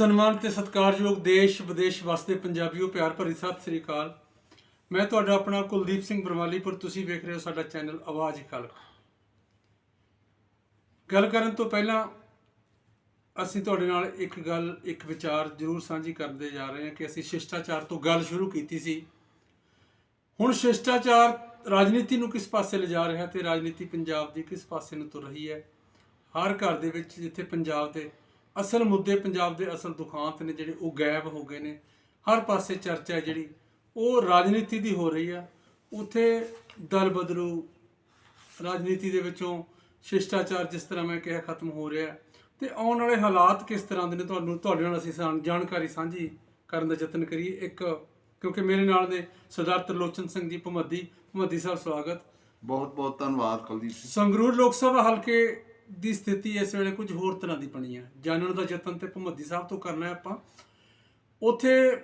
ਸਨਮਾਨ ਤੇ ਸਤਿਕਾਰਯੋਗ ਦੇਸ਼ ਵਿਦੇਸ਼ ਵਸਦੇ ਪੰਜਾਬੀਓ ਪਿਆਰ ਭਰੀ ਸਤਿ ਸ੍ਰੀ ਅਕਾਲ। ਮੈਂ ਤੁਹਾਡਾ ਆਪਣਾ ਕੁਲਦੀਪ ਸਿੰਘ ਬਰਮਾਲੀਪੁਰ, ਤੁਸੀਂ ਵੇਖ ਰਹੇ ਹੋ ਸਾਡਾ ਚੈਨਲ ਆਵਾਜ਼ ਖਲਕ। ਗੱਲ ਕਰਨ ਤੋਂ ਪਹਿਲਾਂ ਅਸੀਂ ਤੁਹਾਡੇ ਨਾਲ ਇੱਕ ਗੱਲ, ਇੱਕ ਵਿਚਾਰ ਜ਼ਰੂਰ ਸਾਂਝੀ ਕਰਦੇ ਜਾ ਰਹੇ ਹਾਂ ਕਿ ਅਸੀਂ ਸ਼ਿਸ਼ਟਾਚਾਰ ਤੋਂ ਗੱਲ ਸ਼ੁਰੂ ਕੀਤੀ ਸੀ। ਹੁਣ ਸ਼ਿਸ਼ਟਾਚਾਰ ਰਾਜਨੀਤੀ ਨੂੰ ਕਿਸ ਪਾਸੇ ਲਿਜਾ ਰਿਹਾ ਤੇ ਰਾਜਨੀਤੀ ਪੰਜਾਬ ਦੀ ਕਿਸ ਪਾਸੇ ਨੂੰ ਤੁਰ ਰਹੀ ਹੈ? ਹਰ ਘਰ ਦੇ ਵਿੱਚ ਜਿੱਥੇ ਪੰਜਾਬ ਦੇ ਅਸਲ ਮੁੱਦੇ ਪੰਜਾਬ ਦੇ ਅਸਲ ਦੁਖਾਂਤ ਨੇ ਜਿਹੜੇ ਉਹ ਗਾਇਬ ਹੋ ਗਏ ਨੇ। ਹਰ ਪਾਸੇ ਚਰਚਾ ਜਿਹੜੀ ਉਹ ਰਾਜਨੀਤੀ ਦੀ ਹੋ ਰਹੀ ਆ। ਉਥੇ ਦਲ ਬਦਲੂ ਰਾਜਨੀਤੀ ਦੇ ਵਿੱਚੋਂ ਸ਼ਿਸ਼ਟਾਚਾਰ ਜਿਸ ਤਰ੍ਹਾਂ ਮੈਂ ਕਿਹਾ ਖਤਮ ਹੋ ਰਿਹਾ ਤੇ ਆਉਣ ਵਾਲੇ ਹਾਲਾਤ ਕਿਸ ਤਰ੍ਹਾਂ ਦੇ ਨੇ ਤੁਹਾਨੂੰ ਤੁਹਾਡੇ ਨਾਲ ਅਸੀਂ ਜਾਣਕਾਰੀ ਸਾਂਝੀ ਕਰਨ ਦਾ ਯਤਨ ਕਰੀਏ। ਇੱਕ ਕਿਉਂਕਿ ਮੇਰੇ ਨਾਲ ਨੇ ਸਰਦਾਰ ਤਰਲੋਚਨ ਸਿੰਘ ਜੀ ਭਮੱਦੀ ਭਮੱਦੀ ਸਾਹਿਬ ਸਵਾਗਤ। ਬਹੁਤ ਬਹੁਤ ਧੰਨਵਾਦ ਕੁਲਦੀਪ ਸਿੰਘ ਸੰਗਰੂਰ ਲੋਕ ਸਭਾ ਹਲਕੇ ਦੀ ਸਥਿਤੀ ਇਸ ਵੇਲੇ ਕੁਝ ਹੋਰ ਤਰ੍ਹਾਂ ਦੀ ਬਣੀ ਹੈ। ਜਾਣਨ ਦਾ ਯਤਨ ਤੇ ਭਮੱਦੀ ਸਾਹਿਬ ਤੋਂ ਕਰਨਾ ਹੈ ਆਪਾਂ। ਉੱਥੇ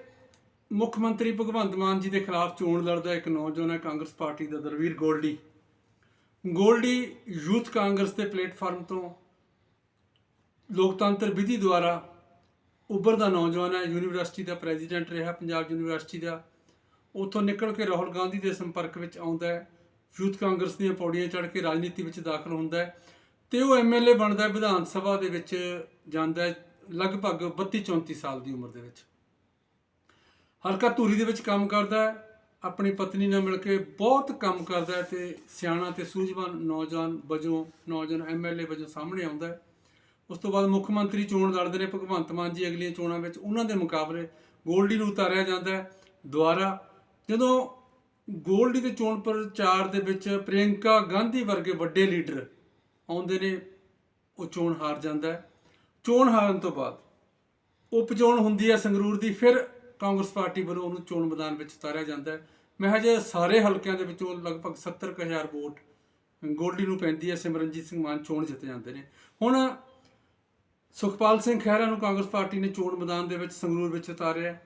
ਮੁੱਖ ਮੰਤਰੀ ਭਗਵੰਤ ਮਾਨ ਜੀ ਦੇ ਖਿਲਾਫ ਚੋਣ ਲੜਦਾ ਇੱਕ ਨੌਜਵਾਨ ਹੈ, ਕਾਂਗਰਸ ਪਾਰਟੀ ਦਾ ਦਰਵੀਰ ਗੋਲਡੀ। ਗੋਲਡੀ ਯੂਥ ਕਾਂਗਰਸ ਦੇ ਪਲੇਟਫਾਰਮ ਤੋਂ ਲੋਕਤੰਤਰ ਵਿਧੀ ਦੁਆਰਾ ਉੱਭਰਦਾ ਨੌਜਵਾਨ ਹੈ, ਯੂਨੀਵਰਸਿਟੀ ਦਾ ਪ੍ਰੈਜ਼ੀਡੈਂਟ ਰਿਹਾ, ਪੰਜਾਬ ਯੂਨੀਵਰਸਿਟੀ ਦਾ। ਉੱਥੋਂ ਨਿਕਲ ਕੇ ਰਾਹੁਲ ਗਾਂਧੀ ਦੇ ਸੰਪਰਕ ਵਿੱਚ ਆਉਂਦਾ ਹੈ। ਯੂਥ ਕਾਂਗਰਸ ਦੀਆਂ ਪੌੜੀਆਂ ਚੜ੍ਹ ਕੇ ਰਾਜਨੀਤੀ ਵਿੱਚ ਦਾਖਲ ਹੁੰਦਾ ਹੈ। ਤੇ ਉਹ ਐਮਐਲਏ ਬਣਦਾ ਵਿਧਾਨ ਸਭਾ ਦੇ ਵਿੱਚ, ਜਾਂਦਾ ਲਗਭਗ 32 34 ਸਾਲ ਦੀ ਉਮਰ ਦੇ ਵਿੱਚ। ਹਲਕਾ ਧੂਰੀ ਦੇ ਵਿੱਚ ਕੰਮ ਕਰਦਾ ਹੈ, ਆਪਣੀ ਪਤਨੀ ਨਾਲ ਮਿਲ ਕੇ ਬਹੁਤ ਕੰਮ ਕਰਦਾ ਹੈ ਤੇ ਸਿਆਣਾ ਤੇ ਸੂਝਵਾਨ ਨੌਜਵਾਨ ਵਜੋਂ, ਨੌਜਵਾਨ ਐਮਐਲਏ ਵਜੋਂ ਸਾਹਮਣੇ ਆਉਂਦਾ ਹੈ। ਉਸ ਤੋਂ ਬਾਅਦ ਮੁੱਖ ਮੰਤਰੀ ਚੋਣ ਲੜਦੇ ਨੇ, ਭਗਵੰਤ ਮਾਨ ਜੀ ਅਗਲੀਆਂ ਚੋਣਾਂ ਵਿੱਚ, ਉਹਨਾਂ ਦੇ ਮੁਕਾਬਲੇ ਗੋਲਡੀ ਨੂੰ ਉਤਾਰਿਆ ਜਾਂਦਾ ਹੈ ਦੁਆਰਾ ਜਦੋਂ ਗੋਲਡੀ ਦੇ ਚੋਣ ਪ੍ਰਚਾਰ ਦੇ ਵਿੱਚ ਪ੍ਰਿਯੰਕਾ ਗਾਂਧੀ ਵਰਗੇ ਵੱਡੇ ਲੀਡਰ ਆਉਂਦੇ ਨੇ, ਉਹ ਚੋਣ ਹਾਰ ਜਾਂਦਾ ਹੈ। ਚੋਣ ਹਾਰਨ ਤੋਂ ਬਾਅਦ ਉਪ ਚੋਣ ਹੁੰਦੀ ਹੈ ਸੰਗਰੂਰ ਦੀ, ਫਿਰ ਕਾਂਗਰਸ ਪਾਰਟੀ ਵੱਲੋਂ ਉਹਨੂੰ ਚੋਣ ਮੈਦਾਨ ਵਿੱਚ ਉਤਾਰਿਆ ਜਾਂਦਾ ਹੈ। ਮਹਿਜ ਸਾਰੇ ਹਲਕਿਆਂ ਦੇ ਵਿੱਚੋਂ ਲਗਭਗ 70000 ਵੋਟ ਗੋਲਡੀ ਨੂੰ ਪੈਂਦੀ ਹੈ, ਸਿਮਰਨਜੀਤ ਸਿੰਘ ਮਾਨ ਚੋਣ ਜਿੱਤ ਜਾਂਦੇ ਨੇ। ਹੁਣ ਸੁਖਪਾਲ ਸਿੰਘ ਖਹਿਰਾ ਨੂੰ ਕਾਂਗਰਸ ਪਾਰਟੀ ਨੇ ਚੋਣ ਮੈਦਾਨ ਦੇ ਵਿੱਚ ਸੰਗਰੂਰ ਵਿੱਚ ਉਤਾਰਿਆ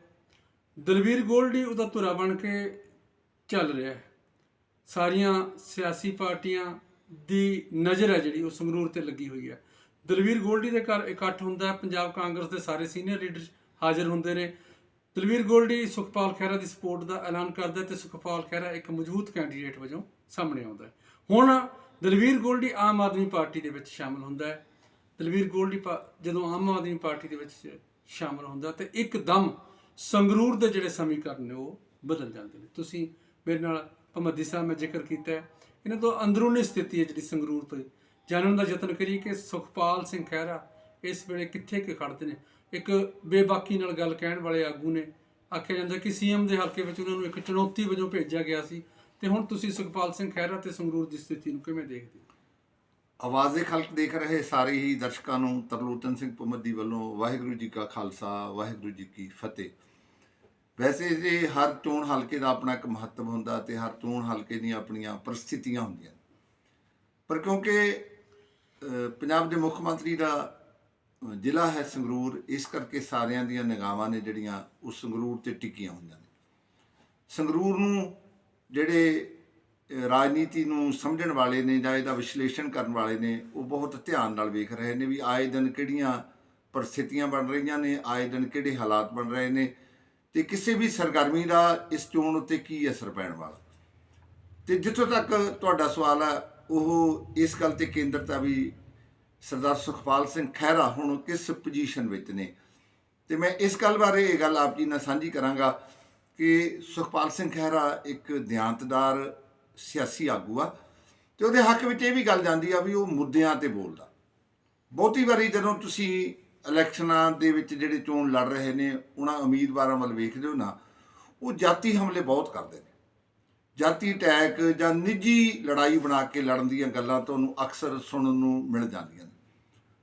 ਦਲਵੀਰ ਗੋਲਡੀ ਉਹਦਾ ਧੁਰਾ ਬਣ ਕੇ ਚੱਲ ਰਿਹਾ ਹੈ। ਸਾਰੀਆਂ ਸਿਆਸੀ ਪਾਰਟੀਆਂ ਦੀ ਨਜ਼ਰ ਹੈ ਜਿਹੜੀ, ਉਹ ਸੰਗਰੂਰ ਤੇ ਲੱਗੀ ਹੋਈ ਹੈ। ਦਲਵੀਰ ਗੋਲਡੀ ਦੇ ਘਰ ਇਕੱਠ ਹੁੰਦਾ ਹੈ, ਪੰਜਾਬ ਕਾਂਗਰਸ ਦੇ ਸਾਰੇ ਸੀਨੀਅਰ ਲੀਡਰ ਹਾਜ਼ਰ ਹੁੰਦੇ ਨੇ। ਦਲਵੀਰ ਗੋਲਡੀ ਸੁਖਪਾਲ ਖਹਿਰਾ ਦੀ ਸਪੋਰਟ ਦਾ ਐਲਾਨ ਕਰਦਾ ਹੈ ਤੇ ਸੁਖਪਾਲ ਖਹਿਰਾ ਇੱਕ ਮਜ਼ਬੂਤ ਕੈਂਡੀਡੇਟ ਵਜੋਂ ਸਾਹਮਣੇ ਆਉਂਦਾ ਹੈ। ਹੁਣ ਦਲਵੀਰ ਗੋਲਡੀ ਆਮ ਆਦਮੀ ਪਾਰਟੀ ਦੇ ਵਿੱਚ ਸ਼ਾਮਲ ਹੁੰਦਾ ਹੈ। ਦਲਵੀਰ ਗੋਲਡੀ ਪਾ- ਜਦੋਂ ਆਮ ਆਦਮੀ ਪਾਰਟੀ ਦੇ ਵਿੱਚ ਸ਼ਾਮਲ ਹੁੰਦਾ ਤੇ ਇੱਕਦਮ ਸੰਗਰੂਰ ਦੇ ਜਿਹੜੇ ਸਮੀਕਰਨ ਨੇ, ਉਹ ਬਦਲ ਜਾਂਦੇ ਨੇ। ਤੁਸੀਂ ਮੇਰੇ ਨਾਲ ਭਮੱਦੀ ਸਾਹਿਬ, ਮੈਂ ਜ਼ਿਕਰ ਕੀਤਾ ਹੈ। ਇਹਨਾਂ ਤੋਂ ਅੰਦਰੂਨੀ ਸਥਿਤੀ ਹੈ ਜਿਹੜੀ ਸੰਗਰੂਰ ਤੋਂ ਜਾਣਨ ਦਾ ਯਤਨ ਕਰੀਏ ਕਿ ਸੁਖਪਾਲ ਸਿੰਘ ਖਹਿਰਾ ਇਸ ਵੇਲੇ ਕਿੱਥੇ ਕਿ ਖੜਦੇ ਨੇ। ਇੱਕ ਬੇਬਾਕੀ ਨਾਲ ਗੱਲ ਕਹਿਣ ਵਾਲੇ ਆਗੂ ਨੇ। ਆਖਿਆ ਜਾਂਦਾ ਕਿ ਸੀਐਮ ਦੇ ਹਲਕੇ ਵਿੱਚ ਉਹਨਾਂ ਨੂੰ ਇੱਕ ਚੁਣੌਤੀ ਵਜੋਂ ਭੇਜਿਆ ਗਿਆ ਸੀ। ਤੇ ਹੁਣ ਤੁਸੀਂ ਸੁਖਪਾਲ ਸਿੰਘ ਖਹਿਰਾ ਤੇ ਸੰਗਰੂਰ ਦੀ ਸਥਿਤੀ ਨੂੰ ਕਿਵੇਂ ਦੇਖਦੇ ਹੋ? ਆਵਾਜ਼ੇ ਖਲਕ ਦੇਖ ਰਹੇ ਸਾਰੇ ਹੀ ਦਰਸ਼ਕਾਂ ਨੂੰ ਤਰਲੋਚਨ ਸਿੰਘ ਪੁਮਦੀ ਵੱਲੋਂ ਵਾਹਿਗੁਰੂ ਜੀ ਕਾ ਖਾਲਸਾ, ਵਾਹਿਗੁਰੂ ਜੀ ਕੀ ਫਤਿਹ। ਵੈਸੇ ਜੇ ਹਰ ਚੋਣ ਹਲਕੇ ਦਾ ਆਪਣਾ ਇੱਕ ਮਹੱਤਵ ਹੁੰਦਾ ਤੇ ਹਰ ਚੋਣ ਹਲਕੇ ਦੀਆਂ ਆਪਣੀਆਂ ਪਰਿਸਥਿਤੀਆਂ ਹੁੰਦੀਆਂ ਪਰ ਕਿਉਂਕਿ ਪੰਜਾਬ ਦੇ ਮੁੱਖ ਮੰਤਰੀ ਦਾ ਜ਼ਿਲ੍ਹਾ ਹੈ ਸੰਗਰੂਰ, ਇਸ ਕਰਕੇ ਸਾਰਿਆਂ ਦੀਆਂ ਨਿਗਾਹਾਂ ਨੇ ਜਿਹੜੀਆਂ ਉਹ ਸੰਗਰੂਰ ਤੇ ਟਿੱਕੀਆਂ ਹੁੰਦੀਆਂ ਨੇ। ਸੰਗਰੂਰ ਨੂੰ ਜਿਹੜੇ ਰਾਜਨੀਤੀ ਨੂੰ ਸਮਝਣ ਵਾਲੇ ਨੇ ਜਾਂ ਇਹਦਾ ਵਿਸ਼ਲੇਸ਼ਣ ਕਰਨ ਵਾਲੇ ਨੇ, ਉਹ ਬਹੁਤ ਧਿਆਨ ਨਾਲ ਵੇਖ ਰਹੇ ਨੇ ਵੀ ਆਏ ਦਿਨ ਕਿਹੜੀਆਂ ਪਰਿਸਥਿਤੀਆਂ ਬਣ ਰਹੀਆਂ ਨੇ, ਆਏ ਦਿਨ ਕਿਹੜੇ ਹਾਲਾਤ ਬਣ ਰਹੇ ਨੇ ਤੇ ਕਿਸੇ ਵੀ ਸਰਗਰਮੀ ਦਾ ਇਸ ਚੋਣ ਉੱਤੇ ਕੀ ਅਸਰ ਪੈਣ ਵਾਲਾ? ਤੇ ਜਿੱਥੋਂ ਤੱਕ ਤੁਹਾਡਾ ਸਵਾਲ ਆ ਉਹ ਇਸ ਗੱਲ ਤੇ ਕੇਂਦਰਤਾ ਵੀ ਸਰਦਾਰ ਸੁਖਪਾਲ ਸਿੰਘ ਖਹਿਰਾ ਹੁਣ ਕਿਸ ਪੋਜੀਸ਼ਨ ਵਿੱਚ ਨੇ? ਤੇ ਮੈਂ ਇਸ ਗੱਲ ਬਾਰੇ ਇਹ ਗੱਲ ਆਪ ਜੀ ਨਾਲ ਸਾਂਝੀ ਕਰਾਂਗਾ ਕਿ ਸੁਖਪਾਲ ਸਿੰਘ ਖਹਿਰਾ ਇੱਕ ਦਿਆਂਤਦਾਰ ਸਿਆਸੀ ਆਗੂ ਆ ਤੇ ਉਹਦੇ ਹੱਕ ਵਿੱਚ ਇਹ ਵੀ ਗੱਲ ਜਾਂਦੀ ਆ ਵੀ ਉਹ ਮੁੱਦਿਆਂ ਤੇ ਬੋਲਦਾ। ਬਹੁਤੀ ਵਾਰੀ ਜਦੋਂ ਤੁਸੀਂ ਇਲੈਕਸ਼ਨਾਂ ਦੇ ਵਿੱਚ ਜਿਹੜੇ ਚੋਣ ਲੜ ਰਹੇ ਨੇ, ਉਹਨਾਂ ਉਮੀਦਵਾਰਾਂ ਵੱਲ ਵੇਖਦੇ ਹੋ ਨਾ, ਉਹ ਜਾਤੀ ਹਮਲੇ ਬਹੁਤ ਕਰਦੇ ਨੇ। ਜਾਤੀ ਅਟੈਕ ਜਾਂ ਨਿੱਜੀ ਲੜਾਈ ਬਣਾ ਕੇ ਲੜਨ ਦੀਆਂ ਗੱਲਾਂ ਤੁਹਾਨੂੰ ਅਕਸਰ ਸੁਣਨ ਨੂੰ ਮਿਲ ਜਾਂਦੀਆਂ ਨੇ।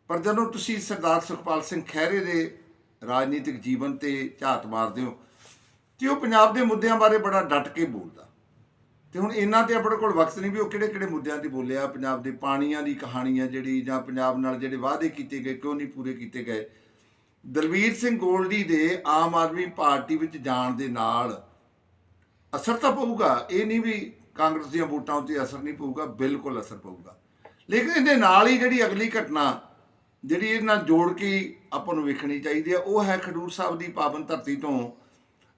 ਪਰ ਜਦੋਂ ਤੁਸੀਂ ਸਰਦਾਰ ਸੁਖਪਾਲ ਸਿੰਘ ਖਹਿਰੇ ਦੇ ਰਾਜਨੀਤਿਕ ਜੀਵਨ ਤੇ ਝਾਤ ਮਾਰਦੇ ਹੋ, ਤੇ ਉਹ ਪੰਜਾਬ ਦੇ ਮੁੱਦਿਆਂ ਬਾਰੇ ਬੜਾ ਡਟ ਕੇ ਬੋਲਦਾ। ਤੇ ਹੁਣ ਇਹਨਾਂ ਤੇ ਆਪਣੇ ਕੋਲ ਵਕਤ ਨਹੀਂ ਵੀ ਉਹ ਕਿਹੜੇ ਕਿਹੜੇ ਮੁੱਦਿਆਂ ਤੇ ਬੋਲਿਆ, ਪੰਜਾਬ ਦੇ ਪਾਣੀਆਂ ਦੀ ਕਹਾਣੀ ਹੈ ਜਿਹੜੀ ਜਾਂ ਪੰਜਾਬ ਨਾਲ ਜਿਹੜੇ ਵਾਅਦੇ ਕੀਤੇ ਗਏ, ਕਿਉਂ ਨਹੀਂ ਪੂਰੇ ਕੀਤੇ ਗਏ। ਦਲਵੀਰ ਸਿੰਘ ਗੋਲਡੀ ਦੇ ਆਮ ਆਦਮੀ ਪਾਰਟੀ ਵਿੱਚ ਜਾਣ ਦੇ ਨਾਲ ਅਸਰ ਤਾਂ ਪਊਗਾ, ਇਹ ਨਹੀਂ ਵੀ ਕਾਂਗਰਸ ਦੀਆਂ ਵੋਟਾਂ ਉੱਤੇ ਅਸਰ ਨਹੀਂ ਪਊਗਾ, ਬਿਲਕੁਲ ਅਸਰ ਪਊਗਾ। ਲੇਕਿਨ ਇਹਦੇ ਨਾਲ ਹੀ ਜਿਹੜੀ ਅਗਲੀ ਘਟਨਾ ਜਿਹੜੀ ਇਹ ਨਾਲ ਜੋੜ ਕੇ ਆਪਾਂ ਨੂੰ ਵੇਖਣੀ ਚਾਹੀਦੀ ਹੈ ਉਹ ਹੈ ਖਡੂਰ ਸਾਹਿਬ ਦੀ ਪਾਵਨ ਧਰਤੀ ਤੋਂ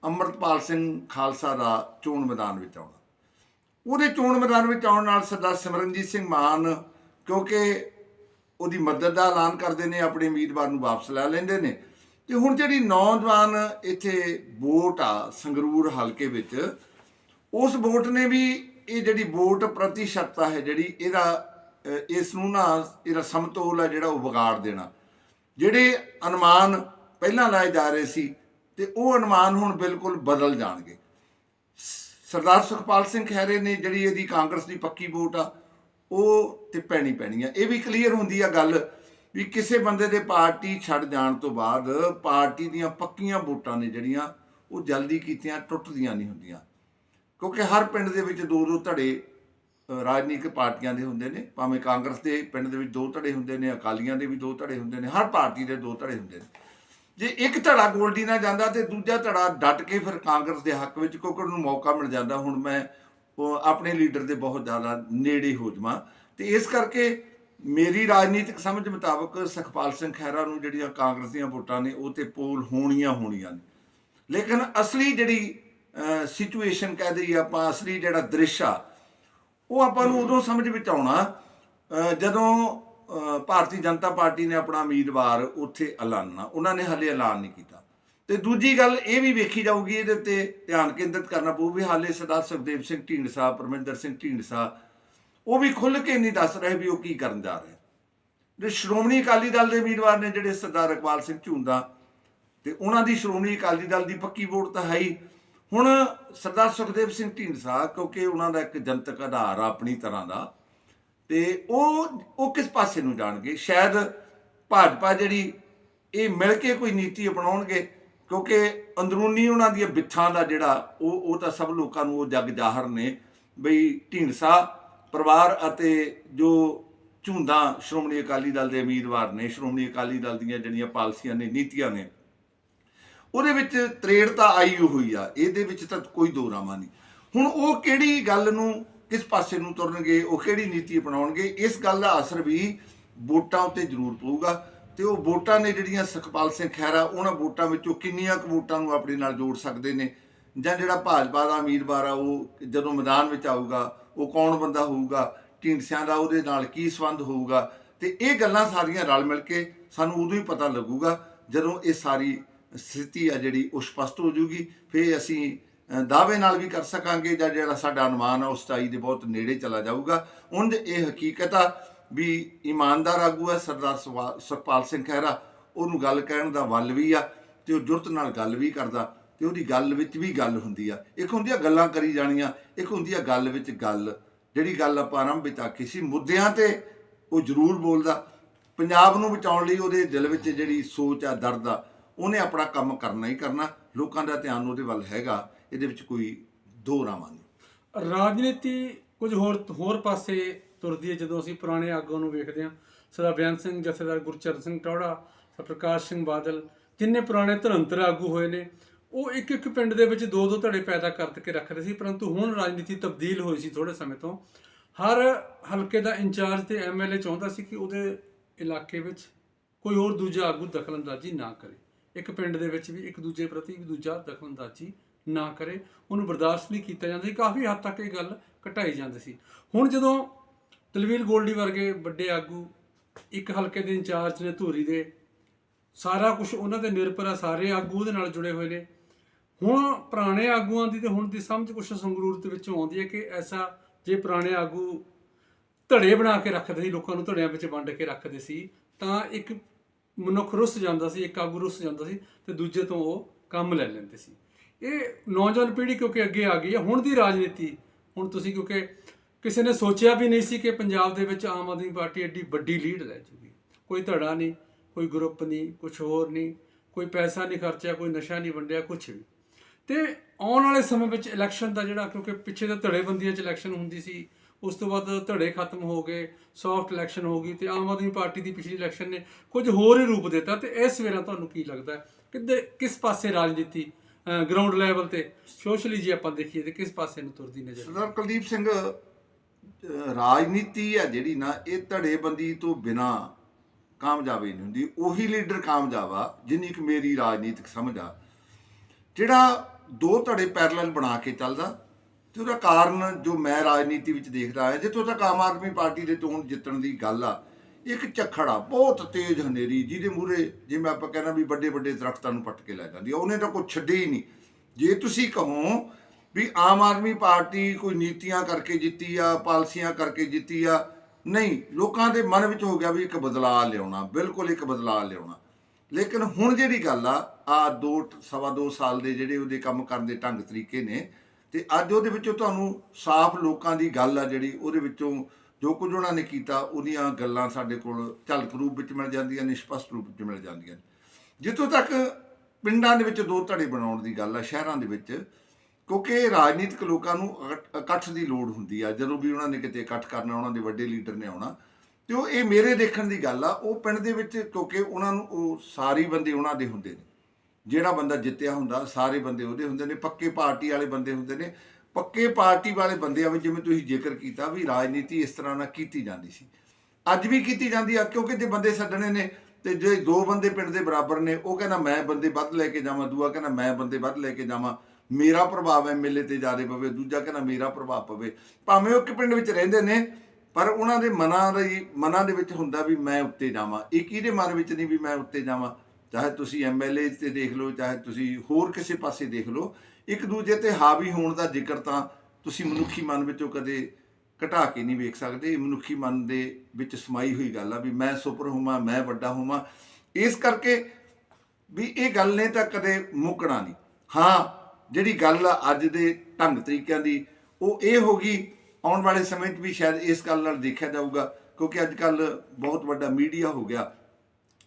ਅੰਮ੍ਰਿਤਪਾਲ ਸਿੰਘ ਖਾਲਸਾ ਦਾ ਚੋਣ ਮੈਦਾਨ ਵਿੱਚ ਆਉਣਾ। ਉਹਦੇ ਚੋਣ ਮੈਦਾਨ ਵਿੱਚ ਆਉਣ ਨਾਲ ਸਰਦਾਰ ਸਿਮਰਨਜੀਤ ਸਿੰਘ ਮਾਨ, ਕਿਉਂਕਿ ਉਹਦੀ ਮਦਦ ਦਾ ਐਲਾਨ ਕਰਦੇ ਨੇ, ਆਪਣੇ ਉਮੀਦਵਾਰ ਨੂੰ ਵਾਪਸ ਲੈ ਲੈਂਦੇ ਨੇ। ਤੇ ਹੁਣ ਜਿਹੜੀ ਨੌਜਵਾਨ ਇੱਥੇ ਵੋਟ ਆ, ਸੰਗਰੂਰ ਹਲਕੇ ਵਿੱਚ, ਉਸ ਵੋਟ ਨੇ ਵੀ ਇਹ ਜਿਹੜੀ ਵੋਟ ਪ੍ਰਤੀਸ਼ਤਤਾ ਹੈ ਜਿਹੜੀ ਇਹਦਾ ਇਸ ਨੂੰ ਨਾ, ਇਹਦਾ ਸਮਤੋਲ ਆ ਜਿਹੜਾ ਉਹ ਵਿਗਾੜ ਦੇਣਾ। ਜਿਹੜੇ ਅਨੁਮਾਨ ਪਹਿਲਾਂ ਲਾਏ ਜਾ ਰਹੇ ਸੀ, ਤੇ ਉਹ ਅਨੁਮਾਨ ਹੁਣ ਬਿਲਕੁਲ ਬਦਲ ਜਾਣਗੇ। ਸਰਦਾਰ ਸੁਖਪਾਲ ਸਿੰਘ ਖਹਿਰੇ ਨੇ ਜਿਹੜੀ ਇਹਦੀ ਕਾਂਗਰਸ ਦੀ ਪੱਕੀ ਵੋਟ ਆ, ਉਹ ਤੇ ਪੈਣੀ ਪੈਣੀ ਆ। ਇਹ ਵੀ ਕਲੀਅਰ ਹੁੰਦੀ ਆ ਗੱਲ ਵੀ ਕਿਸੇ ਬੰਦੇ ਦੇ ਪਾਰਟੀ ਛੱਡ ਜਾਣ ਤੋਂ ਬਾਅਦ ਪਾਰਟੀ ਦੀਆਂ ਪੱਕੀਆਂ ਵੋਟਾਂ ਨੇ ਜਿਹੜੀਆਂ, ਉਹ ਜਲਦੀ ਕੀਤੀਆਂ, ਟੁੱਟਦੀਆਂ ਨਹੀਂ ਹੁੰਦੀਆਂ। ਕਿਉਂਕਿ ਹਰ ਪਿੰਡ ਦੇ ਵਿੱਚ ਦੋ ਦੋ ਧੜੇ ਰਾਜਨੀਤਿਕ ਪਾਰਟੀਆਂ ਦੇ ਹੁੰਦੇ ਨੇ। ਭਾਵੇਂ ਕਾਂਗਰਸ ਦੇ ਪਿੰਡ ਦੇ ਵਿੱਚ ਦੋ ਧੜੇ ਹੁੰਦੇ ਨੇ, ਅਕਾਲੀਆਂ ਦੇ ਵੀ ਦੋ ਧੜੇ ਹੁੰਦੇ ਨੇ, ਹਰ ਪਾਰਟੀ ਦੇ ਦੋ ਧੜੇ ਹੁੰਦੇ ਨੇ। ਜੇ ਇੱਕ ਧੜਾ ਗੋਲਡੀ ਨਾਲ ਜਾਂਦਾ ਤੇ ਦੂਜਾ ਧੜਾ ਡਟ ਕੇ ਫਿਰ ਕਾਂਗਰਸ ਦੇ ਹੱਕ ਵਿੱਚ, ਕਿਉਂਕਿ ਉਹਨੂੰ ਮੌਕਾ ਮਿਲ ਜਾਂਦਾ। ਹੁਣ ਮੈਂ, ਉਹ ਆਪਣੇ ਲੀਡਰ ਦੇ ਬਹੁਤ ਜ਼ਿਆਦਾ ਨੇੜੇ ਹੋ ਜਾਵਾਂ। ਤੇ ਇਸ ਕਰਕੇ ਮੇਰੀ ਰਾਜਨੀਤਿਕ ਸਮਝ ਮੁਤਾਬਕ ਸੁਖਪਾਲ ਸਿੰਘ ਖਹਿਰਾ ਨੂੰ ਜਿਹੜੀਆਂ ਕਾਂਗਰਸ ਦੀਆਂ ਵੋਟਾਂ ਨੇ, ਉਹ ਤੇ ਪੋਲ ਹੋਣੀਆਂ ਹੋਣੀਆਂ ਨੇ। ਲੇਕਿਨ ਅਸਲੀ ਜਿਹੜੀ ਸਿਚੁਏਸ਼ਨ ਕਹਿ ਦਈਏ ਆਪਾਂ, ਅਸਲੀ ਜਿਹੜਾ ਦ੍ਰਿਸ਼ ਆ, ਉਹ ਆਪਾਂ ਨੂੰ ਉਦੋਂ ਸਮਝ ਵਿੱਚ ਆਉਣਾ ਜਦੋਂ ਭਾਰਤੀ ਜਨਤਾ ਪਾਰਟੀ ਨੇ ਆਪਣਾ ਉਮੀਦਵਾਰ ਉੱਥੇ ਐਲਾਨਣਾ। ਉਹਨਾਂ ਨੇ ਹਲੇ ਐਲਾਨ ਨਹੀਂ ਕੀਤਾ। ਤੇ ਦੂਜੀ ਗੱਲ ਇਹ ਵੀ ਵੇਖੀ ਜਾਊਗੀ ਇਹਦੇ ਉੱਤੇ ਧਿਆਨ ਕੇਂਦਰਿਤ ਕਰਨਾ ਪਊ ਵੀ ਹਾਲੇ ਸਰਦਾਰ ਸੁਖਦੇਵ ਸਿੰਘ ਢੀਂਡਸਾ, ਪਰਮਿੰਦਰ ਸਿੰਘ ਢੀਂਡਸਾ, ਉਹ ਵੀ ਖੁੱਲ੍ਹ ਕੇ ਨਹੀਂ ਦੱਸ ਰਹੇ ਵੀ ਉਹ ਕੀ ਕਰਨ ਜਾ ਰਹੇ। ਜੇ ਸ਼੍ਰੋਮਣੀ ਅਕਾਲੀ ਦਲ ਦੇ ਉਮੀਦਵਾਰ ਨੇ ਜਿਹੜੇ ਸਰਦਾਰ ਇਕਬਾਲ ਸਿੰਘ ਝੂੰਦਾ, ਤੇ ਉਹਨਾਂ ਦੀ ਸ਼੍ਰੋਮਣੀ ਅਕਾਲੀ ਦਲ ਦੀ ਪੱਕੀ ਵੋਟ ਤਾਂ ਹੈ ਹੀ। ਹੁਣ ਸਰਦਾਰ ਸੁਖਦੇਵ ਸਿੰਘ ਢੀਂਡਸਾ, ਕਿਉਂਕਿ ਉਹਨਾਂ ਦਾ ਇੱਕ ਜਨਤਕ ਆਧਾਰ ਆ ਆਪਣੀ ਤਰ੍ਹਾਂ ਦਾ ਤੇ ਉਹ ਉਹ ਕਿਸ ਪਾਸੇ ਨੂੰ ਜਾਣਗੇ? ਸ਼ਾਇਦ ਭਾਜਪਾ ਜਿਹੜੀ ਇਹ ਮਿਲ ਕੇ ਕੋਈ ਨੀਤੀ ਅਪਣਾਉਣਗੇ, ਕਿਉਂਕਿ ਅੰਦਰੂਨੀ ਉਹਨਾਂ ਦੀਆਂ ਬਿੱਥਾਂ ਦਾ ਜਿਹੜਾ ਉਹ ਉਹ ਤਾਂ ਸਭ ਲੋਕਾਂ ਨੂੰ ਉਹ ਜੱਗ ਜ਼ਾਹਰ ਨੇ ਬਈ ਢੀਂਡਸਾ ਪਰਿਵਾਰ ਅਤੇ ਜੋ ਝੁੰਦਾ ਸ਼੍ਰੋਮਣੀ ਅਕਾਲੀ ਦਲ ਦੇ ਉਮੀਦਵਾਰ ਨੇ, ਸ਼੍ਰੋਮਣੀ ਅਕਾਲੀ ਦਲ ਦੀਆਂ ਜਿਹੜੀਆਂ ਪਾਲਸੀਆਂ ਨੇ, ਨੀਤੀਆਂ ਨੇ, ਉਹਦੇ ਵਿੱਚ ਤਰੇੜ ਤਾਂ ਆਈ ਹੋਈ ਆ, ਇਹਦੇ ਵਿੱਚ ਤਾਂ ਕੋਈ ਦੋ ਰਾਮਾ ਨਹੀਂ। ਹੁਣ ਉਹ ਕਿਹੜੀ ਗੱਲ ਨੂੰ ਕਿਸ ਪਾਸੇ ਨੂੰ ਤੁਰਨਗੇ, ਉਹ ਕਿਹੜੀ ਨੀਤੀ ਅਪਣਾਉਣਗੇ, ਇਸ ਗੱਲ ਦਾ ਅਸਰ ਵੀ ਵੋਟਾਂ ਉੱਤੇ ਜ਼ਰੂਰ ਪਊਗਾ। ਤੇ ਉਹ ਵੋਟਾਂ ਨੇ ਜਿਹੜੀਆਂ ਸੁਖਪਾਲ ਸਿੰਘ ਖਹਿਰਾ, ਉਹਨਾਂ ਵੋਟਾਂ ਵਿੱਚੋਂ ਕਿੰਨੀਆਂ ਕੁ ਵੋਟਾਂ ਨੂੰ ਆਪਣੇ ਨਾਲ ਜੋੜ ਸਕਦੇ ਨੇ? ਜਾਂ ਜਿਹੜਾ ਭਾਜਪਾ ਦਾ ਉਮੀਦਵਾਰ ਆ, ਉਹ ਜਦੋਂ ਮੈਦਾਨ ਵਿੱਚ ਆਊਗਾ, ਉਹ ਕੌਣ ਬੰਦਾ ਹੋਊਗਾ? ਢੀਂਡਸਿਆਂ ਦਾ ਉਹਦੇ ਨਾਲ ਕੀ ਸੰਬੰਧ ਹੋਊਗਾ? ਤੇ ਇਹ ਗੱਲਾਂ ਸਾਰੀਆਂ ਰਲ ਮਿਲ ਕੇ ਸਾਨੂੰ ਉਦੋਂ ਹੀ ਪਤਾ ਲੱਗੂਗਾ ਜਦੋਂ ਇਹ ਸਾਰੀ ਸਥਿਤੀ ਆ ਜਿਹੜੀ, ਉਹ ਸਪਸ਼ਟ ਹੋ ਜੂਗੀ ਫਿਰ ਅਸੀਂ ਦਾਅਵੇ ਨਾਲ ਵੀ ਕਰ ਸਕਾਂਗੇ ਜਾਂ ਜਿਹੜਾ ਸਾਡਾ ਅਨੁਮਾਨ ਆ, ਉਸ ਸਚਾਈ ਦੇ ਬਹੁਤ ਨੇੜੇ ਚਲਾ ਜਾਊਗਾ। ਉਂਝ ਇਹ ਹਕੀਕਤ ਆ ਵੀ ਇਮਾਨਦਾਰ ਆਗੂ ਹੈ ਸਰਦਾਰ ਸਵਾ- ਸੁਖਪਾਲ ਸਿੰਘ ਖਹਿਰਾ, ਉਹਨੂੰ ਗੱਲ ਕਹਿਣ ਦਾ ਵੱਲ ਵੀ ਆ ਤੇ ਉਹ ਜੁਰਤ ਨਾਲ ਗੱਲ ਵੀ ਕਰਦਾ ਤੇ ਉਹਦੀ ਗੱਲ ਵਿੱਚ ਵੀ ਗੱਲ ਹੁੰਦੀ ਆ। ਇੱਕ ਹੁੰਦੀ ਆ ਗੱਲਾਂ ਕਰੀ ਜਾਣੀਆਂ, ਇੱਕ ਹੁੰਦੀ ਆ ਗੱਲ ਵਿੱਚ ਗੱਲ। ਜਿਹੜੀ ਗੱਲ ਆਪਾਂ ਆਰੰਭ ਵਿੱਚ ਆਖੀ ਸੀ, ਮੁੱਦਿਆਂ ਤੇ ਉਹ ਜ਼ਰੂਰ ਬੋਲਦਾ। ਪੰਜਾਬ ਨੂੰ ਬਚਾਉਣ ਲਈ ਉਹਦੇ ਦਿਲ ਵਿੱਚ ਜਿਹੜੀ ਸੋਚ ਆ, ਦਰਦ ਆ, ਉਹਨੇ ਆਪਣਾ ਕੰਮ ਕਰਨਾ ਹੀ ਕਰਨਾ। ਲੋਕਾਂ ਦਾ ਧਿਆਨ ਉਹਦੇ ਵੱਲ ਹੈਗਾ। ਇਹਦੇ ਵਿੱਚ ਕੋਈ ਦੋ ਰਾਵਾਂ ਨਹੀਂ ਰਾਜਨੀਤੀ ਕੁਝ ਹੋਰ ਹੋਰ ਪਾਸੇ ਤੁਰਦੀ ਹੈ, ਜਦੋਂ ਅਸੀਂ ਪੁਰਾਣੇ ਆਗੂਆਂ ਨੂੰ ਵੇਖਦੇ ਹਾਂ। ਸਰਦਾਰ ਬਿਆਨ ਸਿੰਘ, ਜਥੇਦਾਰ ਗੁਰਚਰਨ ਸਿੰਘ ਟੌੜਾ ਸਰ ਪ੍ਰਕਾਸ਼ ਸਿੰਘ ਬਾਦਲ, ਜਿੰਨੇ ਪੁਰਾਣੇ ਧਰੰਤਰ ਆਗੂ ਹੋਏ ਨੇ, ਉਹ ਇੱਕ ਇੱਕ ਪਿੰਡ ਦੇ ਵਿੱਚ ਦੋ ਦੋ ਧੜੇ ਪੈਦਾ ਕਰਕੇ ਰੱਖਦੇ ਸੀ, ਪਰੰਤੂ ਹੁਣ ਰਾਜਨੀਤੀ ਤਬਦੀਲ ਹੋਈ ਸੀ ਥੋੜੇ ਸਮੇਂ ਤੋਂ। ਹਰ ਹਲਕੇ ਦਾ ਇੰਚਾਰਜ ਤੇ ਐਮਐਲਏ ਚਾਹੁੰਦਾ ਸੀ ਕਿ ਉਹਦੇ ਇਲਾਕੇ ਵਿੱਚ ਕੋਈ ਹੋਰ ਦੂਜਾ ਆਗੂ ਦਖਲਅੰਦਾਜ਼ੀ ਨਾ ਕਰੇ। ਇੱਕ ਪਿੰਡ ਦੇ ਵਿੱਚ ਵੀ ਇੱਕ ਦੂਜੇ ਪ੍ਰਤੀ ਵੀ ਦੂਜਾ ਦਖਲਅੰਦਾਜ਼ੀ ਨਾ ਕਰੇ, ਉਹਨੂੰ ਬਰਦਾਸ਼ਤ ਨਹੀਂ ਕੀਤਾ ਜਾਂਦਾ। ਸੀ ਕਾਫੀ ਹੱਦ ਤੱਕ ਇਹ ਗੱਲ ਘਟਾਈ ਜਾਂਦੀ ਸੀ। ਹੁਣ ਜਦੋਂ ਤਲਵੀਰ ਗੋਲਡੀ ਵਰਗੇ ਵੱਡੇ ਆਗੂ ਇੱਕ ਹਲਕੇ ਦੇ ਇੰਚਾਰਜ ਨੇ ਧੂਰੀ ਦੇ, ਸਾਰਾ ਕੁਝ ਉਹਨਾਂ ਤੇ ਨਿਰਭਰ ਆ, ਸਾਰੇ ਆਗੂ ਉਹਦੇ ਨਾਲ ਜੁੜੇ ਹੋਏ ਨੇ। ਹੁਣ ਪੁਰਾਣੇ ਆਗੂਆਂ ਦੀ ਤੇ ਹੁਣ ਦੀ ਸਮਝ ਕੁਛ ਸੰਗਰੂਰ ਦੇ ਵਿੱਚੋਂ ਆਉਂਦੀ ਹੈ ਕਿ ਐਸਾ ਜੇ ਪੁਰਾਣੇ ਆਗੂ ਧੜੇ ਬਣਾ ਕੇ ਰੱਖਦੇ ਸੀ, ਲੋਕਾਂ ਨੂੰ ਧੜਿਆਂ ਵਿੱਚ ਵੰਡ ਕੇ ਰੱਖਦੇ ਸੀ, ਤਾਂ ਇੱਕ ਮਨੁੱਖ ਰੁੱਸ ਜਾਂਦਾ ਸੀ, ਇੱਕ ਆਗੂ ਰੁੱਸ ਜਾਂਦਾ ਸੀ ਤੇ ਦੂਜੇ ਤੋਂ ਉਹ ਕੰਮ ਲੈ ਲੈਂਦੇ ਸੀ। ਇਹ ਨੌਜਵਾਨ ਪੀੜ੍ਹੀ ਕਿਉਂਕਿ ਅੱਗੇ ਆ ਗਈ ਹੈ, ਹੁਣ ਦੀ ਰਾਜਨੀਤੀ, ਹੁਣ ਤੁਸੀਂ ਕਿਉਂਕਿ ਕਿਸੇ ਨੇ ਸੋਚਿਆ ਵੀ ਨਹੀਂ ਸੀ ਕਿ ਪੰਜਾਬ ਦੇ ਵਿੱਚ ਆਮ ਆਦਮੀ ਪਾਰਟੀ ਐਡੀ ਵੱਡੀ ਲੀਡ ਲੈ ਜੂਗੀ ਕੋਈ ਧੜਾ ਨਹੀਂ, ਕੋਈ ਗਰੁੱਪ ਨਹੀਂ ਕੁਝ ਹੋਰ ਨਹੀਂ, ਕੋਈ ਪੈਸਾ ਨਹੀਂ ਖਰਚਿਆ, ਕੋਈ ਨਸ਼ਾ ਨਹੀਂ ਵੰਡਿਆ ਕੁਝ ਵੀ। ਤੇ ਆਉਣ ਵਾਲੇ ਸਮੇਂ ਵਿੱਚ ਇਲੈਕਸ਼ਨ ਦਾ ਜਿਹੜਾ ਕਿਉਂਕਿ ਪਿੱਛੇ ਤਾਂ ਧੜੇਬੰਦੀਆਂ 'ਚ ਇਲੈਕਸ਼ਨ ਹੁੰਦੀ ਸੀ, ਉਸ ਤੋਂ ਬਾਅਦ ਧੜੇ ਖਤਮ ਹੋ ਗਏ ਸੌਫਟ ਇਲੈਕਸ਼ਨ ਹੋ ਗਈ ਤੇ ਆਮ ਆਦਮੀ ਪਾਰਟੀ ਦੀ ਪਿਛਲੀ ਇਲੈਕਸ਼ਨ ਨੇ ਕੁਝ ਹੋਰ ਹੀ ਰੂਪ ਦਿੱਤਾ ਤੇ ਇਸ ਵੇਲੇ ਤੁਹਾਨੂੰ ਕੀ ਲੱਗਦਾ ਹੈ? ਕਿੱਦੇ ਕਿਸ ਪਾਸੇ ਰਾਜਨੀਤੀ ਗਰਾਊਂਡ ਲੈਵਲ ਤੇ। ਸੋਸ਼ਲੀ ਜੇ, ਆਪਾਂ ਦੇਖੀਏ ਤੇ ਕਿਸ ਪਾਸੇ ਨੂੰ ਤੁਰਦੀ ਨਜ਼ਰ ਸਰਦਾਰ ਕੁਲਦੀਪ ਸਿੰਘ ਰਾਜਨੀਤੀ ਆ ਜਿਹੜੀ ਨਾ, ਇਹ ਧੜੇਬੰਦੀ ਤੋਂ ਬਿਨਾ ਕਾਮਯਾਬੀ ਨਹੀਂ ਹੁੰਦੀ। ਉਹੀ ਲੀਡਰ ਕਾਮਯਾਬ ਆ, ਜਿੰਨੀ ਕਿ ਮੇਰੀ ਰਾਜਨੀਤਿਕ ਸਮਝ ਆ। ਜਿਹੜਾ ਦੋ ਧੜੇ ਪੈਰਲਲ ਬਣਾ ਕੇ ਚੱਲਦਾ, ਤੇ ਉਹਦਾ ਕਾਰਨ ਜੋ ਮੈਂ ਰਾਜਨੀਤੀ ਵਿੱਚ ਦੇਖਦਾ ਆਇਆ, ਜਿੱਥੋਂ ਤੱਕ ਆਮ ਆਦਮੀ ਪਾਰਟੀ ਦੇ ਚੋਣ ਜਿੱਤਣ ਦੀ ਗੱਲ ਆ ਇੱਕ ਝੱਖੜ ਆ, ਬਹੁਤ ਤੇਜ਼ ਹਨੇਰੀ, ਜਿਹਦੇ ਮੂਹਰੇ ਜਿਵੇਂ ਆਪਾਂ ਕਹਿੰਦਾ ਵੀ ਵੱਡੇ ਵੱਡੇ ਦਰਖਤਾਂ ਨੂੰ ਪੱਟ ਕੇ ਲੈ ਜਾਂਦੀ ਆ, ਉਹਨੇ ਤਾਂ ਕੋਈ ਛੱਡੇ ਹੀ ਨਹੀਂ। ਜੇ ਤੁਸੀਂ ਕਹੋ ਵੀ ਆਮ ਆਦਮੀ ਪਾਰਟੀ ਕੋਈ ਨੀਤੀਆਂ ਕਰਕੇ ਜਿੱਤੀ ਆ, ਪਾਲਿਸੀਆਂ ਕਰਕੇ ਜਿੱਤੀ ਆ, ਨਹੀਂ, ਲੋਕਾਂ ਦੇ ਮਨ ਵਿੱਚ ਹੋ ਗਿਆ ਵੀ ਇੱਕ ਬਦਲਾਅ ਲਿਆਉਣਾ, ਬਿਲਕੁਲ ਇੱਕ ਬਦਲਾਅ ਲਿਆਉਣਾ। ਲੇਕਿਨ ਹੁਣ ਜਿਹੜੀ ਗੱਲ ਆ ਆ ਦੋ ਸਵਾ ਦੋ ਸਾਲ ਦੇ ਜਿਹੜੇ ਉਹਦੇ ਕੰਮ ਕਰਨ ਦੇ ਢੰਗ ਤਰੀਕੇ ਨੇ, ਤੇ ਅੱਜ ਉਹਦੇ ਵਿੱਚੋਂ ਤੁਹਾਨੂੰ ਸਾਫ਼ ਲੋਕਾਂ ਦੀ ਗੱਲ ਆ ਜਿਹੜੀ, ਉਹਦੇ ਵਿੱਚੋਂ ਜੋ ਕੁਝ ਉਹਨਾਂ ਨੇ ਕੀਤਾ, ਉਹਦੀਆਂ ਗੱਲਾਂ ਸਾਡੇ ਕੋਲ ਝਲਕ ਰੂਪ ਵਿੱਚ ਮਿਲ ਜਾਂਦੀਆਂ ਨੇ ਸਪਸ਼ਟ ਰੂਪ ਵਿੱਚ ਮਿਲ ਜਾਂਦੀਆਂ। ਨੇ ਜਿੱਥੋਂ ਤੱਕ ਪਿੰਡਾਂ ਦੇ ਵਿੱਚ ਦੋ ਧੜੇ ਬਣਾਉਣ ਦੀ ਗੱਲ ਆ, ਸ਼ਹਿਰਾਂ ਦੇ ਵਿੱਚ, ਕਿਉਂਕਿ ਰਾਜਨੀਤਿਕ ਲੋਕਾਂ ਨੂੰ ਇਕੱਠ- ਇਕੱਠ ਦੀ ਲੋੜ ਹੁੰਦੀ ਆ। ਜਦੋਂ ਵੀ ਉਹਨਾਂ ਨੇ ਕਿਤੇ ਇਕੱਠ ਕਰਨਾ, ਉਹਨਾਂ ਦੇ ਵੱਡੇ ਲੀਡਰ ਨੇ ਆਉਣਾ, ਤੇ ਉਹ ਇਹ ਮੇਰੇ ਦੇਖਣ ਦੀ ਗੱਲ ਆ, ਉਹ ਪਿੰਡ ਦੇ ਵਿੱਚ ਕਿਉਂਕਿ ਉਹਨਾਂ ਨੂੰ ਉਹ ਸਾਰੇ ਬੰਦੇ ਉਹਨਾਂ ਦੇ ਹੁੰਦੇ ਨੇ। ਜਿਹੜਾ ਬੰਦਾ ਜਿੱਤਿਆ ਹੁੰਦਾ, ਸਾਰੇ ਬੰਦੇ ਉਹਦੇ ਹੁੰਦੇ ਨੇ, ਪੱਕੇ ਪਾਰਟੀ ਵਾਲੇ ਬੰਦੇ ਹੁੰਦੇ ਨੇ ਪੱਕੇ ਪਾਰਟੀ ਵਾਲੇ ਬੰਦਿਆਂ ਵਿੱਚ ਜਿਵੇਂ ਤੁਸੀਂ ਜ਼ਿਕਰ ਕੀਤਾ ਵੀ ਰਾਜਨੀਤੀ ਇਸ ਤਰ੍ਹਾਂ ਨਾਲ ਕੀਤੀ ਜਾਂਦੀ ਸੀ। ਅੱਜ ਵੀ ਕੀਤੀ ਜਾਂਦੀ ਆ, ਕਿਉਂਕਿ ਜੇ ਬੰਦੇ ਛੱਡਣੇ ਨੇ ਤੇ ਜੇ ਦੋ ਬੰਦੇ ਪਿੰਡ ਦੇ ਬਰਾਬਰ ਨੇ, ਉਹ ਕਹਿੰਦਾ ਮੈਂ ਬੰਦੇ ਵੱਧ ਲੈ ਕੇ ਜਾਵਾਂ, ਦੂਆ ਕਹਿੰਦਾ ਮੈਂ ਬੰਦੇ ਵੱਧ ਲੈ ਕੇ ਜਾਵਾਂ, ਮੇਰਾ ਪ੍ਰਭਾਵ ਐਮਐਲਏ ਤੇ ਜ਼ਿਆਦਾ ਪਵੇ, ਦੂਜਾ ਕਹਿੰਦਾ ਮੇਰਾ ਪ੍ਰਭਾਵ ਪਵੇ। ਭਾਵੇਂ ਉਹ ਇੱਕ ਪਿੰਡ ਵਿੱਚ ਰਹਿੰਦੇ ਨੇ, ਪਰ ਉਹਨਾਂ ਦੇ ਮਨਾਂ ਦੀ ਮਨਾਂ ਦੇ ਵਿੱਚ ਹੁੰਦਾ ਵੀ ਮੈਂ ਉੱਤੇ ਜਾਵਾਂ। ਇਹ ਕਿਹਦੇ ਮਨ ਵਿੱਚ ਨਹੀਂ ਵੀ ਮੈਂ ਉੱਤੇ ਜਾਵਾਂ? ਚਾਹੇ ਤੁਸੀਂ ਐਮਐਲਏ ਤੇ ਦੇਖ ਲਓ, ਚਾਹੇ ਤੁਸੀਂ ਹੋਰ ਕਿਸੇ ਪਾਸੇ ਦੇਖ ਲਓ ਇੱਕ ਦੂਜੇ ਤੇ ਹਾਵੀ ਹੋਣ ਦਾ ਜ਼ਿਕਰ ਤਾਂ ਤੁਸੀਂ ਮਨੁੱਖੀ ਮਨ ਵਿੱਚੋਂ ਕਦੇ ਘਟਾ ਕੇ ਨਹੀਂ ਵੇਖ ਸਕਦੇ। ਇਹ ਮਨੁੱਖੀ ਮਨ ਦੇ ਵਿੱਚ ਸਮਾਈ ਹੋਈ ਗੱਲ ਆ ਵੀ ਮੈਂ ਸੁਪਰ ਹੋਵਾਂ, ਮੈਂ ਵੱਡਾ ਹੋਵਾਂ। ਇਸ ਕਰਕੇ ਵੀ ਇਹ ਗੱਲ ਨੇ ਤਾਂ ਕਦੇ ਮੁੱਕਣਾ ਨਹੀਂ। ਹਾਂ, ਜਿਹੜੀ ਗੱਲ ਆ ਅੱਜ ਦੇ ਢੰਗ ਤਰੀਕਿਆਂ ਦੀ, ਉਹ ਇਹ ਹੋਗੀ ਆਉਣ ਵਾਲੇ ਸਮੇਂ 'ਚ ਵੀ ਸ਼ਾਇਦ ਇਸ ਗੱਲ ਨਾਲ ਦੇਖਿਆ ਜਾਊਗਾ, ਕਿਉਂਕਿ ਅੱਜ ਕੱਲ ਬਹੁਤ ਵੱਡਾ ਮੀਡੀਆ ਹੋ ਗਿਆ।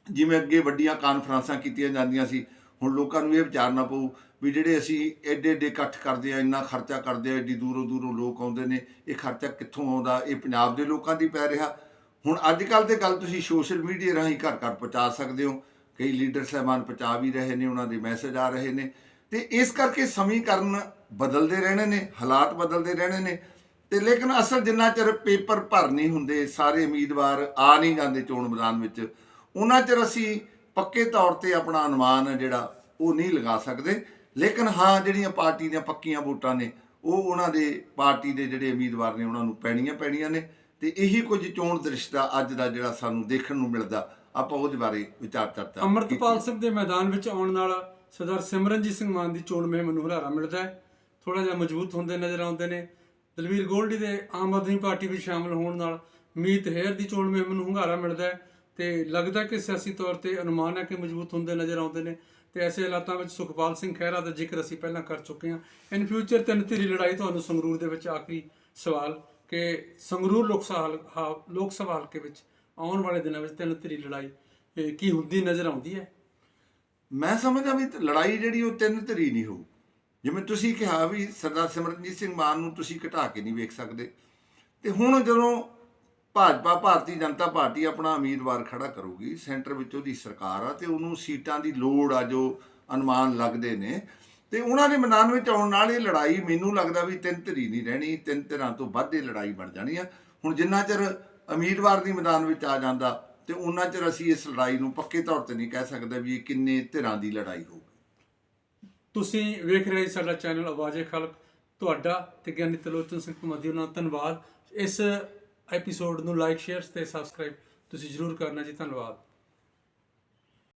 ਜਿਵੇਂ ਅੱਗੇ ਵੱਡੀਆਂ ਕਾਨਫਰੰਸਾਂ ਕੀਤੀਆਂ ਜਾਂਦੀਆਂ ਸੀ, ਹੁਣ ਲੋਕਾਂ ਨੂੰ ਇਹ ਵਿਚਾਰਨਾ ਪਊ ਵੀ ਜਿਹੜੇ ਅਸੀਂ ਐਡੇ ਐਡੇ ਇਕੱਠ ਕਰਦੇ ਆ, ਇੰਨਾ ਖਰਚਾ ਕਰਦੇ ਆ ਐਡੀ ਦੂਰੋਂ ਦੂਰੋਂ ਲੋਕ ਆਉਂਦੇ ਨੇ, ਇਹ ਖਰਚਾ ਕਿੱਥੋਂ ਆਉਂਦਾ? ਇਹ ਪੰਜਾਬ ਦੇ ਲੋਕਾਂ ਦੀ ਪੈ ਰਿਹਾ। ਹੁਣ ਅੱਜ ਕੱਲ ਤੇ ਗੱਲ ਤੁਸੀਂ ਸੋਸ਼ਲ ਮੀਡੀਆ ਰਾਹੀਂ ਘਰ ਘਰ ਪਹੁੰਚਾ ਸਕਦੇ ਹੋ। ਕਈ ਲੀਡਰ ਸਹਿਬਾਨ ਪਹੁੰਚਾ ਵੀ ਰਹੇ ਨੇ, ਉਹਨਾਂ ਦੇ ਮੈਸੇਜ ਆ ਰਹੇ ਨੇ। ਤੇ ਇਸ ਕਰਕੇ ਸਮੀਕਰਨ ਬਦਲਦੇ ਰਹਿਣੇ ਨੇ, ਹਾਲਾਤ ਬਦਲਦੇ ਰਹਿਣੇ ਨੇ। ਤੇ ਲੇਕਿਨ ਅਸਲ ਜਿੰਨਾ ਚਿਰ ਪੇਪਰ ਭਰ ਨਹੀਂ ਹੁੰਦੇ, ਸਾਰੇ ਉਮੀਦਵਾਰ ਆ ਨਹੀਂ ਜਾਂਦੇ ਚੋਣ ਮੈਦਾਨ ਵਿੱਚ, ਉਹਨਾਂ ਚਿਰ ਅਸੀਂ ਪੱਕੇ ਤੌਰ ਤੇ ਆਪਣਾ ਅਨੁਮਾਨ ਹੈ ਜਿਹੜਾ, ਉਹ ਨਹੀਂ ਲਗਾ ਸਕਦੇ। ਲੇਕਿਨ ਹਾਂ, ਜਿਹੜੀਆਂ ਪਾਰਟੀ ਦੀਆਂ ਪੱਕੀਆਂ ਵੋਟਾਂ ਨੇ, ਉਹ ਉਹਨਾਂ ਦੇ ਪਾਰਟੀ ਦੇ ਜਿਹੜੇ ਉਮੀਦਵਾਰ ਨੇ, ਉਹਨਾਂ ਨੂੰ ਪੈਣੀਆਂ ਪੈਣੀਆਂ ਨੇ। ਤੇ ਇਹੀ ਕੁਝ ਚੋਣ ਦ੍ਰਿਸ਼ਟਾ ਅੱਜ ਦਾ ਜਿਹੜਾ ਸਾਨੂੰ ਦੇਖਣ ਨੂੰ ਮਿਲਦਾ, ਆਪਾਂ ਉਹਦੇ ਬਾਰੇ ਵਿਚਾਰ ਚਰਚਾ ਅੰਮ੍ਰਿਤਪਾਲ ਸਿੰਘ ਦੇ ਮੈਦਾਨ ਵਿੱਚ ਆਉਣ ਨਾਲ ਸਰਦਾਰ ਸਿਮਰਨਜੀਤ ਸਿੰਘ ਮਾਨ ਦੀ ਚੋਣ ਮੁਹਿੰਮ ਨੂੰ ਹੁਲਾਰਾ ਮਿਲਦਾ ਹੈ। ਥੋੜਾ ਜਿਹਾ ਮਜ਼ਬੂਤ ਹੁੰਦੇ ਨਜ਼ਰ ਆਉਂਦੇ ਨੇ। ਦਲਵੀਰ ਗੋਲਡੀ ਦੇ ਆਮ ਆਦਮੀ ਪਾਰਟੀ ਵਿੱਚ ਸ਼ਾਮਲ ਹੋਣ ਨਾਲ ਮੀਤ ਹੇਅਰ ਦੀ ਚੋਣ ਮੁਹਿੰਮ ਨੂੰ ਹੁੰਗਾਰਾ ਮਿਲਦਾ ਹੈ। ਤੇ ਲੱਗਦਾ ਕਿ ਸਿਆਸੀ ਤੌਰ ਤੇ ਅਨੁਮਾਨ ਹੈ ਕਿ ਮਜ਼ਬੂਤ ਹੁੰਦੇ ਨਜ਼ਰ ਆਉਂਦੇ ਨੇ। ਤੇ ਐਸੇ ਹਾਲਾਤਾਂ ਵਿੱਚ ਸੁਖਪਾਲ ਸਿੰਘ ਖਹਿਰਾ ਦਾ ਜ਼ਿਕਰ ਅਸੀਂ ਪਹਿਲਾਂ ਕਰ ਚੁੱਕੇ ਹਾਂ। ਇਨ ਫਿਊਚਰ ਤਿੰਨ ਧਿਰੀ ਲੜਾਈ ਤੁਹਾਨੂੰ ਸੰਗਰੂਰ ਦੇ ਵਿੱਚ ਆਖਰੀ ਸਵਾਲ ਕਿ ਸੰਗਰੂਰ ਲੋਕ ਸਭਾ ਹਲ- ਹਾ- ਲੋਕ ਸਭਾ ਹਲਕੇ ਵਿੱਚ ਆਉਣ ਵਾਲੇ ਦਿਨਾਂ ਵਿੱਚ ਤਿੰਨ ਧਿਰੀ ਲੜਾਈ ਕੀ ਹੁੰਦੀ ਨਜ਼ਰ ਆਉਂਦੀ ਹੈ? ਮੈਂ ਸਮਝਦਾ ਵੀ ਲੜਾਈ ਜਿਹੜੀ ਉਹ ਤਿੰਨ ਧਰੀ ਨਹੀਂ ਹੋਊ। ਜਿਵੇਂ ਤੁਸੀਂ ਕਿਹਾ ਵੀ ਸਰਦਾਰ ਸਿਮਰਨਜੀਤ ਸਿੰਘ ਮਾਨ ਨੂੰ ਤੁਸੀਂ ਘਟਾ ਕੇ ਨਹੀਂ ਵੇਖ ਸਕਦੇ। ਤੇ ਹੁਣ ਜਦੋਂ ਭਾਜਪਾ ਭਾਰਤੀ ਜਨਤਾ ਪਾਰਟੀ ਆਪਣਾ ਉਮੀਦਵਾਰ ਖੜਾ ਕਰੂਗੀ, ਸੈਂਟਰ ਵਿੱਚ ਉਹਦੀ ਸਰਕਾਰ ਆ ਤੇ ਉਹਨੂੰ ਸੀਟਾਂ ਦੀ ਲੋੜ ਆ ਜੋ ਅਨੁਮਾਨ ਲੱਗਦੇ ਨੇ। ਤੇ ਉਹਨਾਂ ਦੇ ਮੈਦਾਨ ਵਿੱਚ ਆਉਣ ਨਾਲ ਇਹ ਲੜਾਈ ਮੈਨੂੰ ਲੱਗਦਾ ਵੀ ਤਿੰਨ ਧਰੀ ਨਹੀਂ ਰਹਿਣੀ, ਤਿੰਨ ਧਿਰਾਂ ਤੋਂ ਵੱਧ ਇਹ ਲੜਾਈ ਬਣ ਜਾਣੀ ਆ। ਹੁਣ ਜਿੰਨਾ ਚਿਰ ਉਮੀਦਵਾਰ ਦੀ ਮੈਦਾਨ ਵਿੱਚ ਆ ਜਾਂਦਾ ਤੇ ਉਹਨਾਂ ਚਿਰ ਅਸੀਂ ਇਸ ਲੜਾਈ ਨੂੰ ਪੱਕੇ ਤੌਰ ਤੇ ਨਹੀਂ ਕਹਿ ਸਕਦੇ ਵੀ ਇਹ ਕਿੰਨੇ ਧਿਰਾਂ ਦੀ ਲੜਾਈ ਹੋਊਗੀ। ਤੁਸੀਂ ਵੇਖ ਰਹੇ ਸਾਡਾ ਚੈਨਲ ਆਵਾਜ਼ੇ ਖਲਕ, ਤੁਹਾਡਾ ਤੇ ਗਿਆਨੀ ਤਲੋਚਨ ਸਿੰਘ ਕੁਮਾਦੀ ਉਹਨਾਂ ਧੰਨਵਾਦ। ਇਸ ਐਪੀਸੋਡ ਨੂੰ ਲਾਈਕ ਸ਼ੇਅਰ ਤੇ ਸਬਸਕ੍ਰਾਈਬ ਤੁਸੀਂ ਜਰੂਰ ਕਰਨਾ ਜੀ ਧੰਨਵਾਦ।